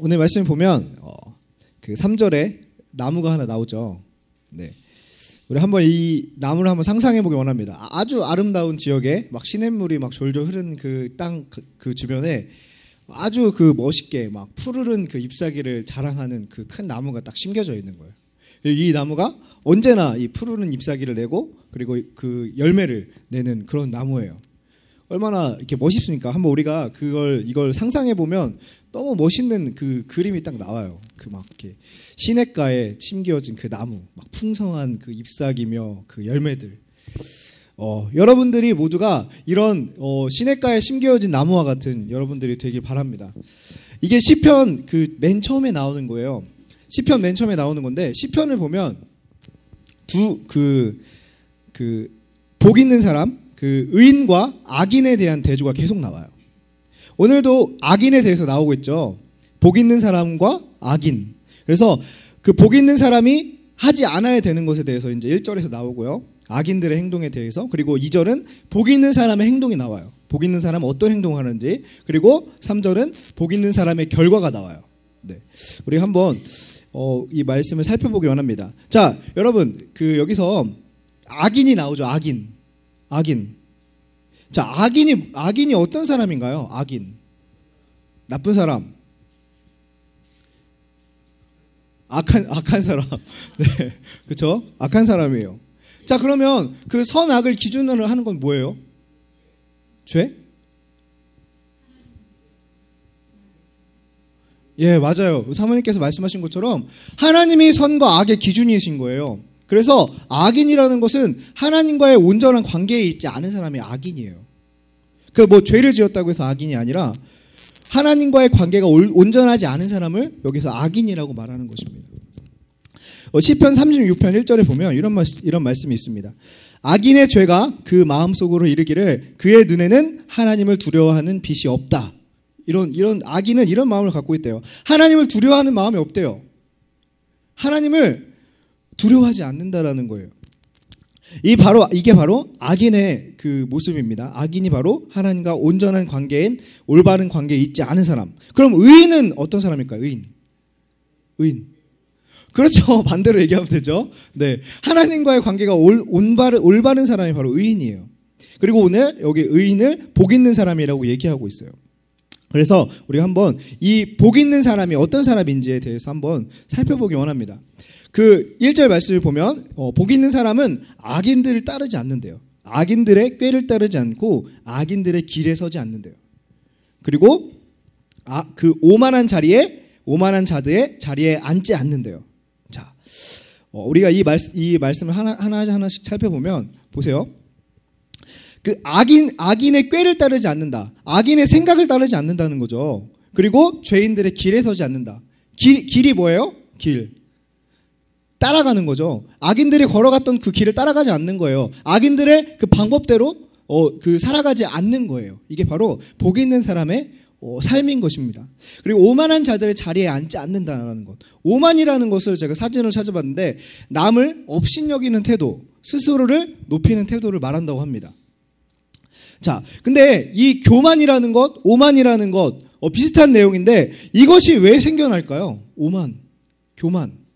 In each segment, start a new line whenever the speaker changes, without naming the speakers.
오늘 말씀 보면 어, 그 3절에 나무가 하나 나오죠. 네. 우리 한번 이 나무를 한번 상상해 보기 원합니다. 아- 아주 아름다운 지역에 막 시냇물이 막 졸졸 흐르는 그땅그 주변에 아주 그 멋있게 막 푸르른 그 잎사귀를 자랑하는 그 큰 나무가 딱 심겨져 있는 거예요. 이 나무가 언제나 이 푸르른 잎사귀를 내고 그리고 그 열매를 내는 그런 나무예요. 얼마나 이렇게 멋있습니까? 한번 우리가 그걸 이걸 상상해 보면 너무 멋있는 그 그림이 딱 나와요. 그 막 이렇게 시냇가에 심겨진 그 나무, 막 풍성한 그 잎사귀며 그 열매들. 어, 여러분들이 모두가 이런 어, 시냇가에 심겨진 나무와 같은 여러분들이 되길 바랍니다. 이게 시편 그 맨 처음에 나오는 거예요. 시편 맨 처음에 나오는 건데 시편을 보면 두 그 그 복 있는 사람, 그 의인과 악인에 대한 대조가 계속 나와요. 오늘도 악인에 대해서 나오고 있죠. 복 있는 사람과 악인. 그래서 그 복 있는 사람이 하지 않아야 되는 것에 대해서 이제 1절에서 나오고요. 악인들의 행동에 대해서 그리고 2절은 복 있는 사람의 행동이 나와요. 복 있는 사람은 어떤 행동을 하는지 그리고 3절은 복 있는 사람의 결과가 나와요. 네. 우리 한번 어, 이 말씀을 살펴보기 원합니다. 자, 여러분 그 여기서 악인이 나오죠. 악인. 악인. 자, 악인이 악인이 어떤 사람인가요? 악인. 나쁜 사람. 악한 악한 사람. 네. 그렇죠? 악한 사람이에요. 자, 그러면 그 선악을 기준으로 하는 건 뭐예요? 죄? 예, 맞아요. 사모님께서 말씀하신 것처럼 하나님이 선과 악의 기준이신 거예요. 그래서 악인이라는 것은 하나님과의 온전한 관계에 있지 않은 사람이 악인이에요. 그 뭐 죄를 지었다고 해서 악인이 아니라 하나님과의 관계가 올- 온전하지 않은 사람을 여기서 악인이라고 말하는 것입니다. 어, 시편 36편 1절에 보면 이런 말, 이런 말씀이 있습니다. 악인의 죄가 그 마음속으로 이르기를 그의 눈에는 하나님을 두려워하는 빛이 없다. 이런 이런 악인은 이런 마음을 갖고 있대요. 하나님을 두려워하는 마음이 없대요. 하나님을 두려워하지 않는다라는 거예요. 이 바로 이게 바로 악인의 그 모습입니다. 악인이 바로 하나님과 온전한 관계인 올바른 관계에 있지 않은 사람. 그럼 의인은 어떤 사람일까요? 의인. 의인. 그렇죠. 반대로 얘기하면 되죠. 네. 하나님과의 관계가 올, 올바른, 올바른 사람이 바로 의인이에요. 그리고 오늘 여기 의인을 복 있는 사람이라고 얘기하고 있어요. 그래서 우리가 한번 이 복 있는 사람이 어떤 사람인지에 대해서 한번 살펴보기 원합니다. 그 1절 말씀을 보면 어, 복 있는 사람은 악인들을 따르지 않는데요. 악인들의 꾀를 따르지 않고 악인들의 길에 서지 않는데요. 그리고 아, 그 오만한 자리에 오만한 자들의 자리에 앉지 않는데요. 자, 어, 우리가 이, 말, 이 말씀을 하나, 하나 하나씩 살펴보면 보세요. 그 악인 악인의 꾀를 따르지 않는다. 악인의 생각을 따르지 않는다는 거죠. 그리고 죄인들의 길에 서지 않는다. 길, 길이 뭐예요? 길. 따라가는 거죠. 악인들이 걸어갔던 그 길을 따라가지 않는 거예요. 악인들의 그 방법대로 어, 그 살아가지 않는 거예요. 이게 바로 복 있는 사람의 어, 삶인 것입니다. 그리고 오만한 자들의 자리에 앉지 않는다는 것. 오만이라는 것을 제가 사진을 찾아봤는데 남을 업신여기는 태도, 스스로를 높이는 태도를 말한다고 합니다. 자, 근데 이 교만이라는 것, 오만이라는 것 어, 비슷한 내용인데 이것이 왜 생겨날까요? 오만, 교만.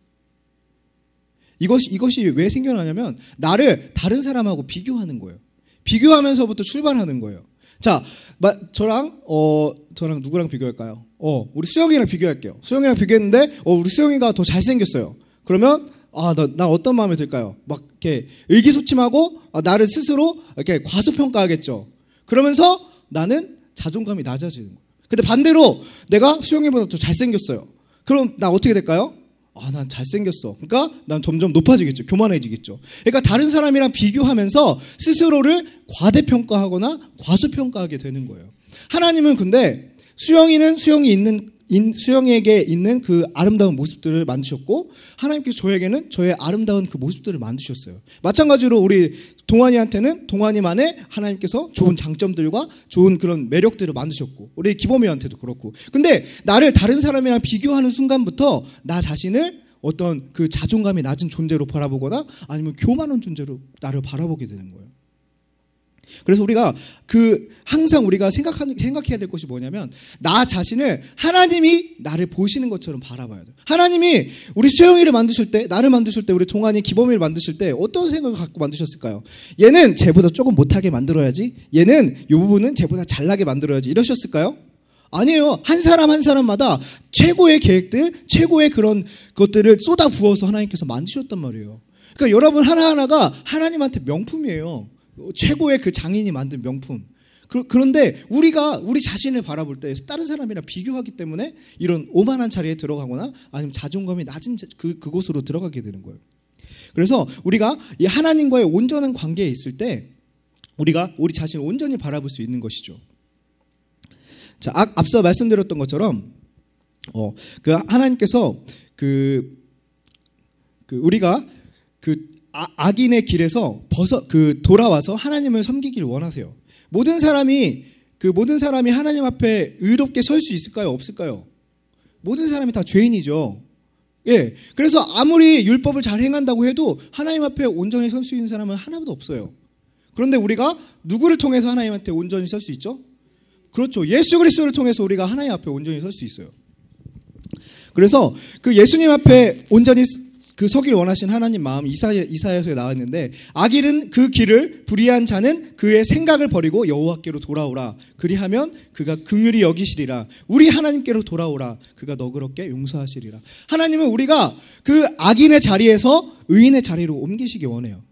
이것이 이것이 왜 생겨나냐면 나를 다른 사람하고 비교하는 거예요. 비교하면서부터 출발하는 거예요. 자, 마, 저랑 어 저랑 누구랑 비교할까요? 어, 우리 수영이랑 비교할게요. 수영이랑 비교했는데 어 우리 수영이가 더 잘생겼어요. 그러면 아, 나, 나 어떤 마음이 들까요? 막 이렇게 의기소침하고 아, 나를 스스로 이렇게 과소평가하겠죠. 그러면서 나는 자존감이 낮아지는 거예요. 근데 반대로 내가 수영이보다 더 잘생겼어요. 그럼 나 어떻게 될까요? 아, 난 잘생겼어. 그러니까 난 점점 높아지겠죠. 교만해지겠죠. 그러니까 다른 사람이랑 비교하면서 스스로를 과대평가하거나 과소평가하게 되는 거예요. 하나님은 근데 수영이는 수영이 있는 인- 수영에게 있는 그 아름다운 모습들을 만드셨고 하나님께서 저에게는 저의 아름다운 그 모습들을 만드셨어요. 마찬가지로 우리 동환이한테는 동환이만의 하나님께서 좋은 장점들과 좋은 그런 매력들을 만드셨고 우리 기범이한테도 그렇고 근데 나를 다른 사람이랑 비교하는 순간부터 나 자신을 어떤 그 자존감이 낮은 존재로 바라보거나 아니면 교만한 존재로 나를 바라보게 되는 거예요. 그래서 우리가 그 항상 우리가 생각하는 생각해야 될 것이 뭐냐면 나 자신을 하나님이 나를 보시는 것처럼 바라봐야 돼. 하나님이 우리 수영이를 만드실 때, 나를 만드실 때, 우리 동안이 기범이를 만드실 때 어떤 생각을 갖고 만드셨을까요? 얘는 쟤보다 조금 못하게 만들어야지. 얘는 이 부분은 쟤보다 잘나게 만들어야지. 이러셨을까요? 아니에요. 한 사람 한 사람마다 최고의 계획들, 최고의 그런 것들을 쏟아 부어서 하나님께서 만드셨단 말이에요. 그러니까 여러분 하나하나가 하나님한테 명품이에요. 최고의 그 장인이 만든 명품. 그, 런데 우리가 우리 자신을 바라볼 때 다른 사람이랑 비교하기 때문에 이런 오만한 자리에 들어가거나 아니면 자존감이 낮은 그, 그곳으로 들어가게 되는 거예요. 그래서 우리가 이 하나님과의 온전한 관계에 있을 때 우리가 우리 자신을 온전히 바라볼 수 있는 것이죠. 자, 앞서 말씀드렸던 것처럼 어, 그 하나님께서 그, 그 우리가 그 아, 악인의 길에서 벗어 그 돌아와서 하나님을 섬기길 원하세요. 모든 사람이 그 모든 사람이 하나님 앞에 의롭게 설 수 있을까요? 없을까요? 모든 사람이 다 죄인이죠. 예. 그래서 아무리 율법을 잘 행한다고 해도 하나님 앞에 온전히 설 수 있는 사람은 하나도 없어요. 그런데 우리가 누구를 통해서 하나님한테 온전히 설 수 있죠? 그렇죠. 예수 그리스도를 통해서 우리가 하나님 앞에 온전히 설 수 있어요. 그래서 그 예수님 앞에 온전히 그 서길 원하신 하나님 마음 이사야, 이사야서에 나와 있는데 악일은 그 길을 불의한 자는 그의 생각을 버리고 여호와께로 돌아오라. 그리하면 그가 긍휼히 여기시리라. 우리 하나님께로 돌아오라. 그가 너그럽게 용서하시리라. 하나님은 우리가 그 악인의 자리에서 의인의 자리로 옮기시기 원해요.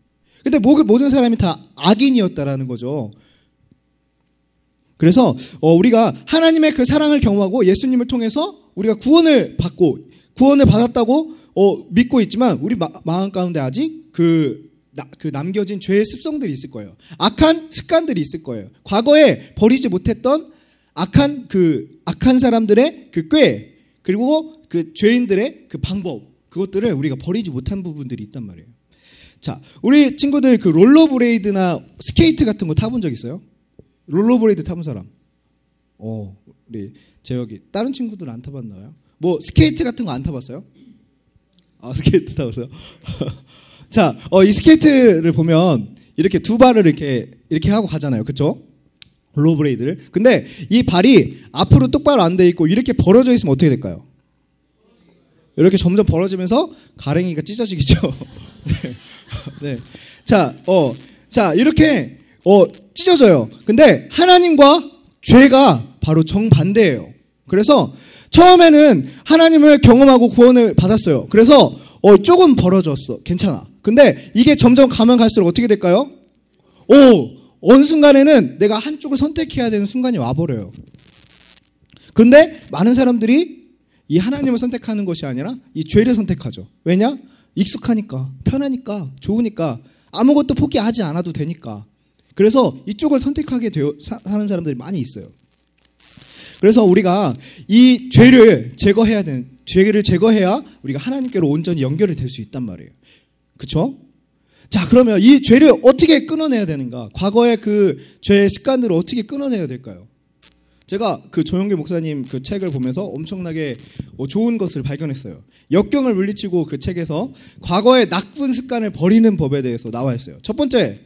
근데 모든 사람이 다 악인이었다라는 거죠. 그래서 어, 우리가 하나님의 그 사랑을 경험하고 예수님을 통해서 우리가 구원을 받고 구원을 받았다고 어, 믿고 있지만 우리 마, 음 가운데 아직 그, 나, 그 남겨진 죄의 습성들이 있을 거예요. 악한 습관들이 있을 거예요. 과거에 버리지 못했던 악한 그 악한 사람들의 그 꾀, 그리고 그 죄인들의 그 방법, 그것들을 우리가 버리지 못한 부분들이 있단 말이에요. 자, 우리 친구들 그 롤러브레이드나 스케이트 같은 거 타본 적 있어요? 롤러브레이드 타본 사람? 어, 우리 제 여기 다른 친구들 안 타봤나요? 뭐 스케이트 같은 거 안 타봤어요? 아 스케이트 타봤어요? 자, 어, 이 스케이트를 보면 이렇게 두 발을 이렇게 이렇게 하고 가잖아요, 그렇죠? 롤러브레이드를. 근데 이 발이 앞으로 똑바로 안 돼 있고 이렇게 벌어져 있으면 어떻게 될까요? 이렇게 점점 벌어지면서 가랭이가 찢어지겠죠. 네. 네. 자, 어, 자 이렇게 어 찢어져요. 근데 하나님과 죄가 바로 정반대예요. 그래서 처음에는 하나님을 경험하고 구원을 받았어요. 그래서 어, 조금 벌어졌어. 괜찮아. 근데 이게 점점 가면 갈수록 어떻게 될까요? 오, 어느 순간에는 내가 한쪽을 선택해야 되는 순간이 와버려요. 근데 많은 사람들이 이 하나님을 선택하는 것이 아니라 이 죄를 선택하죠. 왜냐? 익숙하니까, 편하니까, 좋으니까, 아무것도 포기하지 않아도 되니까. 그래서 이쪽을 선택하게 되어 사는 사람들이 많이 있어요. 그래서 우리가 이 죄를 제거해야 되는 죄를 제거해야 우리가 하나님께로 온전히 연결이 될 수 있단 말이에요. 그렇죠? 자, 그러면 이 죄를 어떻게 끊어내야 되는가? 과거의 그 죄의 습관들을 어떻게 끊어내야 될까요? 제가 그 조영기 목사님 그 책을 보면서 엄청나게 어, 좋은 것을 발견했어요. 역경을 물리치고 그 책에서 과거의 나쁜 습관을 버리는 법에 대해서 나와 있어요. 첫 번째,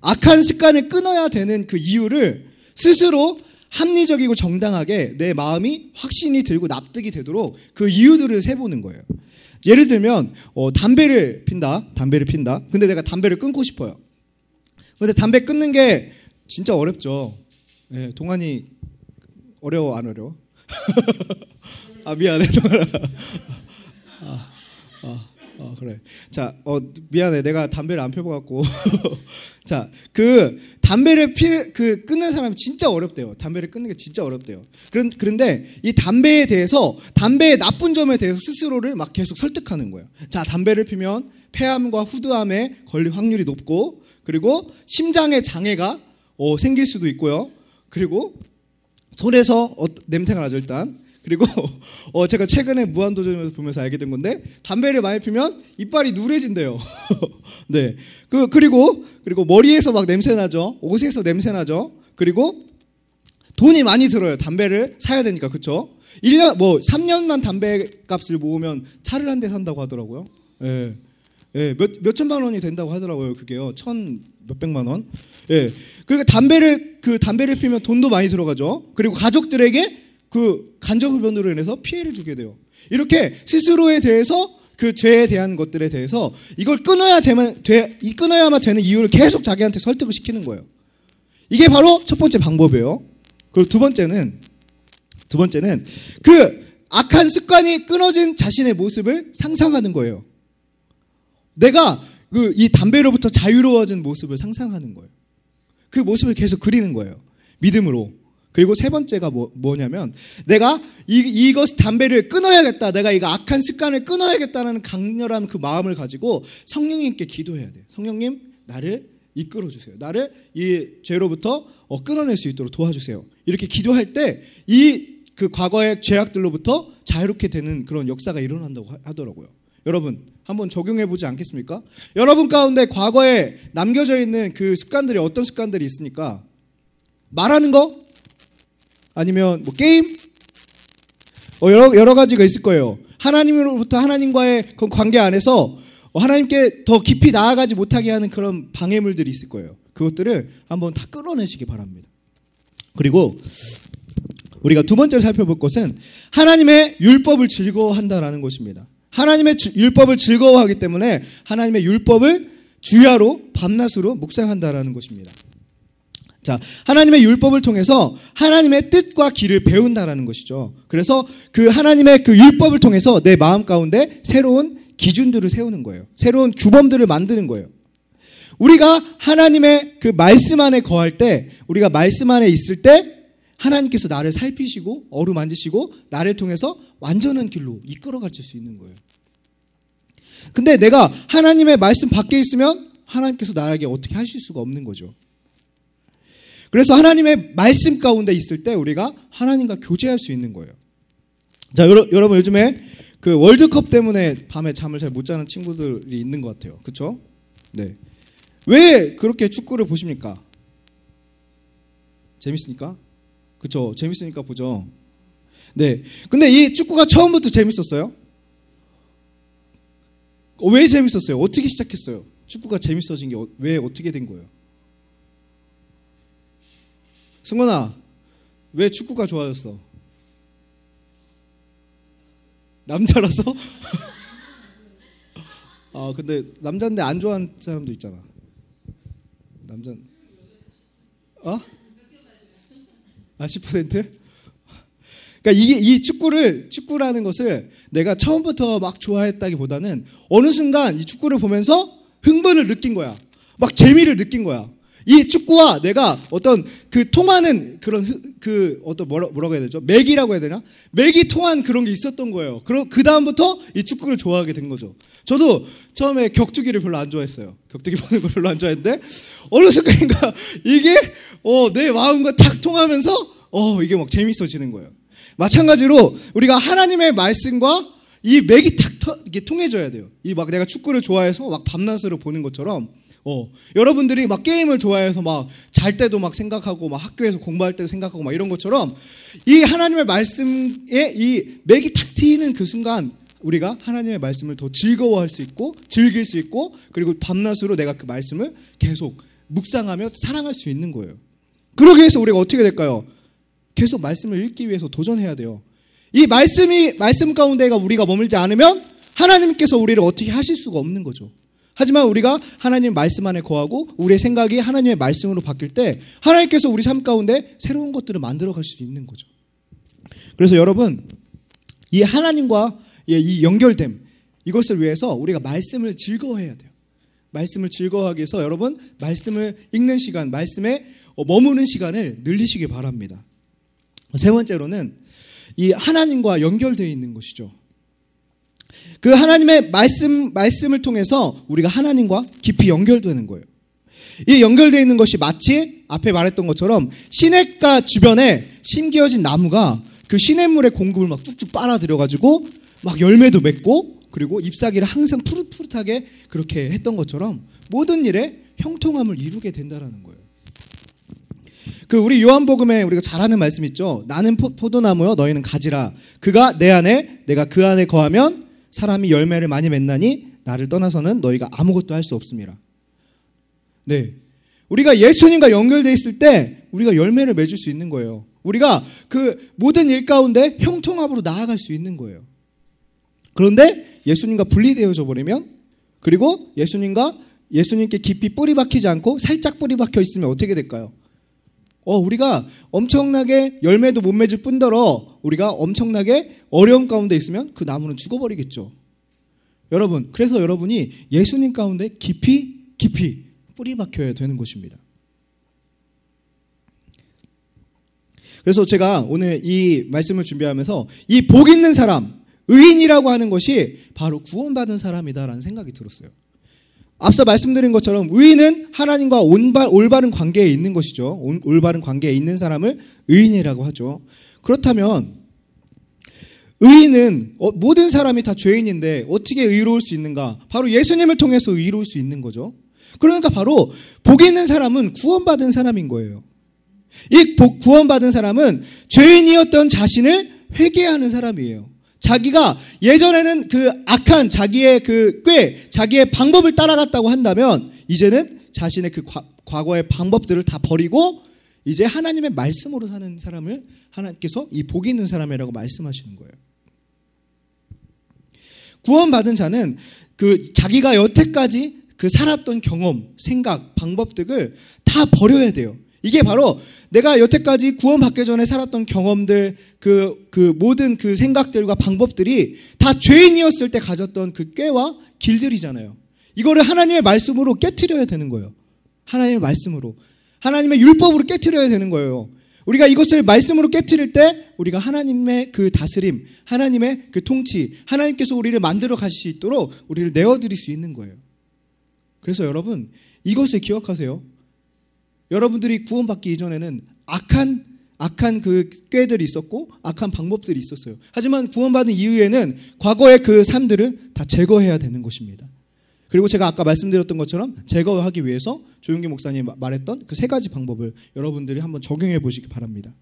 악한 습관을 끊어야 되는 그 이유를 스스로 합리적이고 정당하게 내 마음이 확신이 들고 납득이 되도록 그 이유들을 세보는 거예요. 예를 들면 어, 담배를 핀다, 담배를 핀다. 근데 내가 담배를 끊고 싶어요. 근데 담배 끊는 게 진짜 어렵죠. 네, 동안이 어려워 안 어려워? 아 미안해 동안아. 그래. 자, 어, 미안해. 내가 담배를 안 펴봐갖고. 자, 그, 담배를 피, 그, 끊는 사람이 진짜 어렵대요. 담배를 끊는 게 진짜 어렵대요. 그런, 그런데 이 담배에 대해서, 담배의 나쁜 점에 대해서 스스로를 막 계속 설득하는 거예요. 자, 담배를 피면 폐암과 후두암에 걸릴 확률이 높고, 그리고 심장에 장애가 어, 생길 수도 있고요. 그리고 손에서 어, 냄새가 나죠, 일단. 그리고 어 제가 최근에 무한도전을 보면서 알게 된 건데 담배를 많이 피면 이빨이 누래진대요. 네. 그 그리고 그리고 머리에서 막 냄새 나죠. 옷에서 냄새 나죠. 그리고 돈이 많이 들어요. 담배를 사야 되니까. 그렇죠? 1년 뭐 3년만 담배 값을 모으면 차를 한 대 산다고 하더라고요. 예. 예, 몇, 몇 천만 원이 된다고 하더라고요. 그게요. 천 몇 백만 원. 예. 그러니까 담배를 그 담배를 피면 돈도 많이 들어가죠. 그리고 가족들에게 그 간접흡연으로 인해서 피해를 주게 돼요. 이렇게 스스로에 대해서 그 죄에 대한 것들에 대해서 이걸 끊어야 되면 돼, 이 끊어야만 되는 이유를 계속 자기한테 설득을 시키는 거예요. 이게 바로 첫 번째 방법이에요. 그리고 두 번째는 두 번째는 그 악한 습관이 끊어진 자신의 모습을 상상하는 거예요. 내가 그 이 담배로부터 자유로워진 모습을 상상하는 거예요. 그 모습을 계속 그리는 거예요. 믿음으로. 그리고 세 번째가 뭐, 뭐냐면 내가 이, 이것 담배를 끊어야겠다. 내가 이거 악한 습관을 끊어야겠다는 강렬한 그 마음을 가지고 성령님께 기도해야 돼요. 성령님 나를 이끌어 주세요. 나를 이 죄로부터 어, 끊어낼 수 있도록 도와주세요. 이렇게 기도할 때 이 그 과거의 죄악들로부터 자유롭게 되는 그런 역사가 일어난다고 하더라고요. 여러분 한번 적용해 보지 않겠습니까? 여러분 가운데 과거에 남겨져 있는 그 습관들이 어떤 습관들이 있으니까 말하는 거 아니면 뭐 게임 어, 여러 여러 가지가 있을 거예요. 하나님으로부터 하나님과의 그 관계 안에서 하나님께 더 깊이 나아가지 못하게 하는 그런 방해물들이 있을 거예요. 그것들을 한번 다 끌어내시기 바랍니다. 그리고 우리가 두 번째로 살펴볼 것은 하나님의 율법을 즐거워한다라는 것입니다. 하나님의 주, 율법을 즐거워하기 때문에 하나님의 율법을 주야로 밤낮으로 묵상한다라는 것입니다. 자, 하나님의 율법을 통해서 하나님의 뜻과 길을 배운다라는 것이죠. 그래서 그 하나님의 그 율법을 통해서 내 마음 가운데 새로운 기준들을 세우는 거예요. 새로운 규범들을 만드는 거예요. 우리가 하나님의 그 말씀 안에 거할 때, 우리가 말씀 안에 있을 때 하나님께서 나를 살피시고 어루만지시고 나를 통해서 완전한 길로 이끌어 가실 수 있는 거예요. 근데 내가 하나님의 말씀 밖에 있으면 하나님께서 나에게 어떻게 하실 수가 없는 거죠. 그래서 하나님의 말씀 가운데 있을 때 우리가 하나님과 교제할 수 있는 거예요. 자, 여러분 요즘에 그 월드컵 때문에 밤에 잠을 잘 못 자는 친구들이 있는 것 같아요. 그렇죠? 네. 왜 그렇게 축구를 보십니까? 재밌으니까? 그쵸. 재밌으니까 보죠. 네. 근데 이 축구가 처음부터 재밌었어요? 어, 왜 재밌었어요? 어떻게 시작했어요? 축구가 재밌어진 게 왜 어떻게 된 거예요? 승원아, 왜 축구가 좋아졌어? 남자라서? 아, 근데 남자인데 안 좋아하는 사람도 있잖아. 남자. 어? 아, 10%? 그러니까 이게 이 축구를 축구라는 것을 내가 처음부터 막 좋아했다기보다는 어느 순간 이 축구를 보면서 흥분을 느낀 거야. 막 재미를 느낀 거야. 이 축구와 내가 어떤 그 통하는 그런 그 어떤 뭐라, 뭐라 고 해야 되죠? 맥이라고 해야 되나? 맥이 통한 그런 게 있었던 거예요. 그럼 그 다음부터 이 축구를 좋아하게 된 거죠. 저도 처음에 격투기를 별로 안 좋아했어요. 격투기 보는 걸 별로 안 좋아했는데 어느 순간인가 이게 어, 내 마음과 탁 통하면서 어, 이게 막 재밌어지는 거예요. 마찬가지로 우리가 하나님의 말씀과 이 맥이 탁 터, 이게 통해져야 돼요. 이 막 내가 축구를 좋아해서 막 밤낮으로 보는 것처럼 어, 여러분들이 막 게임을 좋아해서 막 잘 때도 막 생각하고 막 학교에서 공부할 때도 생각하고 막 이런 것처럼 이 하나님의 말씀에 이 맥이 탁 트이는 그 순간 우리가 하나님의 말씀을 더 즐거워할 수 있고 즐길 수 있고 그리고 밤낮으로 내가 그 말씀을 계속 묵상하며 사랑할 수 있는 거예요. 그러기 위해서 우리가 어떻게 될까요? 계속 말씀을 읽기 위해서 도전해야 돼요. 이 말씀이 말씀 가운데가 우리가 머물지 않으면 하나님께서 우리를 어떻게 하실 수가 없는 거죠. 하지만 우리가 하나님 말씀 안에 거하고 우리의 생각이 하나님의 말씀으로 바뀔 때 하나님께서 우리 삶 가운데 새로운 것들을 만들어 갈 수 있는 거죠. 그래서 여러분 이 하나님과 이 연결됨 이것을 위해서 우리가 말씀을 즐거워해야 돼요. 말씀을 즐거워하기 위해서 여러분 말씀을 읽는 시간, 말씀에 머무는 시간을 늘리시기 바랍니다. 세 번째로는 이 하나님과 연결되어 있는 것이죠. 그 하나님의 말씀, 말씀을 통해서 우리가 하나님과 깊이 연결되는 거예요. 이 연결되어 있는 것이 마치 앞에 말했던 것처럼 시냇가 주변에 심겨진 나무가 그 시냇물의 공급을 막 쭉쭉 빨아들여가지고 막 열매도 맺고 그리고 잎사귀를 항상 푸릇푸릇하게 그렇게 했던 것처럼 모든 일에 형통함을 이루게 된다라는 거예요. 그 우리 요한복음에 우리가 잘 아는 말씀 있죠. 나는 포도나무요 너희는 가지라. 그가 내 안에 내가 그 안에 거하면 사람이 열매를 많이 맺나니 나를 떠나서는 너희가 아무것도 할 수 없습니다. 네. 우리가 예수님과 연결돼 있을 때 우리가 열매를 맺을 수 있는 거예요. 우리가 그 모든 일 가운데 형통합으로 나아갈 수 있는 거예요. 그런데 예수님과 분리되어져 버리면 그리고 예수님과 예수님께 깊이 뿌리 박히지 않고 살짝 뿌리 박혀 있으면 어떻게 될까요? 어, 우리가 엄청나게 열매도 못 맺을 뿐더러 우리가 엄청나게 어려움 가운데 있으면 그 나무는 죽어버리겠죠. 여러분, 그래서 여러분이 예수님 가운데 깊이, 깊이 뿌리 박혀야 되는 것입니다. 그래서 제가 오늘 이 말씀을 준비하면서 이 복 있는 사람, 의인이라고 하는 것이 바로 구원받은 사람이다라는 생각이 들었어요. 앞서 말씀드린 것처럼 의인은 하나님과 올바른 관계에 있는 것이죠. 올바른 관계에 있는 사람을 의인이라고 하죠. 그렇다면 의인은 어, 모든 사람이 다 죄인인데 어떻게 의로울 수 있는가? 바로 예수님을 통해서 의로울 수 있는 거죠. 그러니까 바로 복 있는 사람은 구원받은 사람인 거예요. 이 구원받은 사람은 죄인이었던 자신을 회개하는 사람이에요. 자기가 예전에는 그 악한 자기의 그 꾀, 자기의 방법을 따라갔다고 한다면 이제는 자신의 그 과, 과거의 방법들을 다 버리고 이제 하나님의 말씀으로 사는 사람을 하나님께서 이복 있는 사람이라고 말씀하시는 거예요. 구원받은 자는 그 자기가 여태까지 그 살았던 경험, 생각, 방법 등을 다 버려야 돼요. 이게 바로 내가 여태까지 구원받기 전에 살았던 경험들, 그, 그 모든 그 생각들과 방법들이 다 죄인이었을 때 가졌던 그 꾀와 길들이잖아요. 이거를 하나님의 말씀으로 깨뜨려야 되는 거예요. 하나님의 말씀으로. 하나님의 율법으로 깨뜨려야 되는 거예요. 우리가 이것을 말씀으로 깨뜨릴 때 우리가 하나님의 그 다스림, 하나님의 그 통치, 하나님께서 우리를 만들어 가실 수 있도록 우리를 내어드릴 수 있는 거예요. 그래서 여러분, 이것을 기억하세요. 여러분들이 구원받기 이전에는 악한 악한 그 꾀들이 있었고 악한 방법들이 있었어요. 하지만 구원받은 이후에는 과거의 그 삶들을 다 제거해야 되는 것입니다. 그리고 제가 아까 말씀드렸던 것처럼 제거하기 위해서 조용기 목사님 말했던 그 세 가지 방법을 여러분들이 한번 적용해 보시기 바랍니다.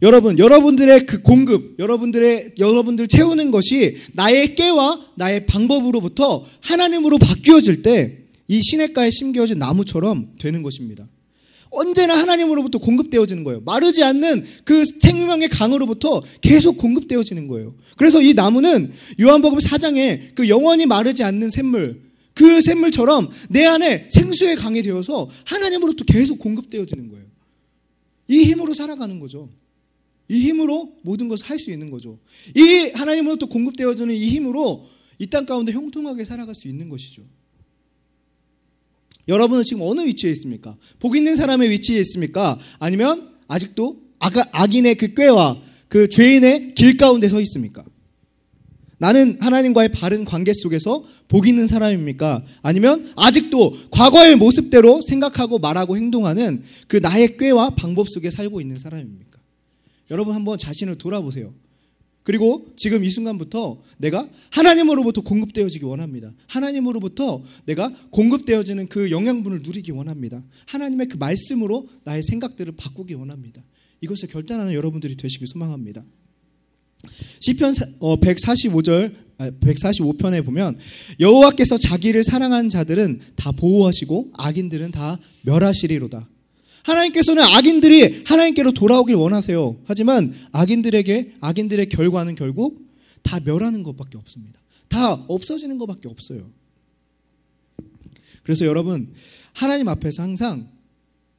여러분, 여러분들의 그 공급, 여러분들의 여러분들 채우는 것이 나의 깨와 나의 방법으로부터 하나님으로 바뀌어질 때 이 시냇가에 심겨진 나무처럼 되는 것입니다. 언제나 하나님으로부터 공급되어지는 거예요. 마르지 않는 그 생명의 강으로부터 계속 공급되어지는 거예요. 그래서 이 나무는 요한복음 4장에 그 영원히 마르지 않는 샘물, 그 샘물처럼 내 안에 생수의 강이 되어서 하나님으로부터 계속 공급되어지는 거예요. 이 힘으로 살아가는 거죠. 이 힘으로 모든 것을 할 수 있는 거죠. 이 하나님으로부터 공급되어지는 이 힘으로 이 땅 가운데 형통하게 살아갈 수 있는 것이죠. 여러분은 지금 어느 위치에 있습니까? 복 있는 사람의 위치에 있습니까? 아니면 아직도 악 인의 그 꾀와 그 죄인의 길 가운데 서 있습니까? 나는 하나님과의 바른 관계 속에서 복 있는 사람입니까? 아니면 아직도 과거의 모습대로 생각하고 말하고 행동하는 그 나의 꾀와 방법 속에 살고 있는 사람입니까? 여러분 한번 자신을 돌아보세요. 그리고 지금 이 순간부터 내가 하나님으로부터 공급되어지기 원합니다. 하나님으로부터 내가 공급되어지는 그 영양분을 누리기 원합니다. 하나님의 그 말씀으로 나의 생각들을 바꾸기 원합니다. 이것을 결단하는 여러분들이 되시길 소망합니다. 시편 145절 145편에 아, 보면 여호와께서 자기를 사랑한 자들은 다 보호하시고 악인들은 다 멸하시리로다. 하나님께서는 악인들이 하나님께로 돌아오길 원하세요. 하지만 악인들에게 악인들의 결과는 결국 다 멸하는 것밖에 없습니다. 다 없어지는 것밖에 없어요. 그래서 여러분 하나님 앞에서 항상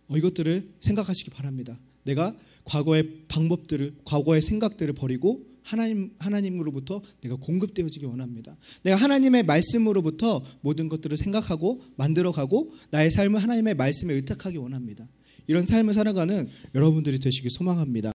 어, 이것들을 생각하시기 바랍니다. 내가 과거의 방법들을 과거의 생각들을 버리고 하나님 하나님으로부터 내가 공급되어지기 원합니다. 내가 하나님의 말씀으로부터 모든 것들을 생각하고 만들어가고 나의 삶을 하나님의 말씀에 의탁하기 원합니다. 이런 삶을 살아가는 여러분들이 되시길 소망합니다.